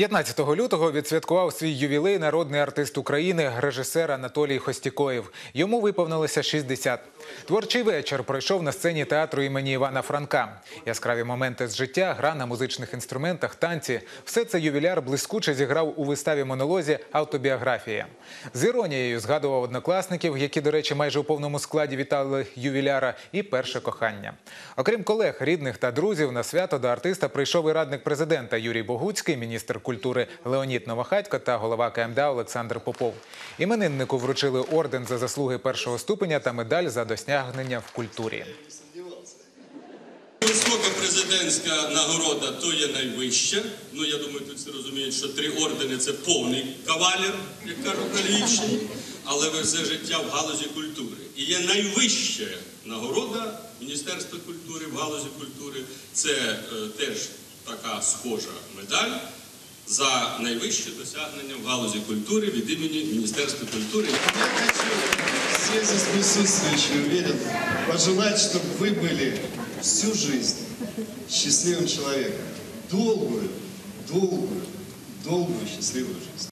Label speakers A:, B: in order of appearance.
A: 15 лютого відсвяткував свій ювілей народний артист України, режисер Анатолій Хостікоєв. Йому виповнилося 60. Творчий вечір пройшов на сцені театру імені Івана Франка. Яскраві моменти з життя, гра на музичних інструментах, танці – все це ювіляр блискуче зіграв у виставі монолозі «Автобіографія». З іронією згадував однокласників, які, до речі, майже у повному складі вітали ювіляра, і перше кохання. Окрім колег, рідних та друзів, на свято до артиста прийшов і радник президента Юрій Богуцький, міністр культури Леонід Новохатько та голова КМДА Олександр Попов. Імениннику вручили орден за заслуги першого ступеня та медаль за досягнення в культурі.
B: Висока президентська нагорода то є найвища. Ну я думаю, тут всі розуміють, що три ордени це повний кавалер, як кажуть на Львівщині, але ви все життя в галузі культури. І є найвища нагорода Міністерства культури в галузі культури. Це е, теж така схожа медаль за найвище досягнення в галузі культури від імені Міністерства культури.
C: Я хочу все здесь присутствующие, уверен, пожелать, чтобы вы были всю жизнь счастливым человеком. Долгую, долгую, долгую счастливую жизнь.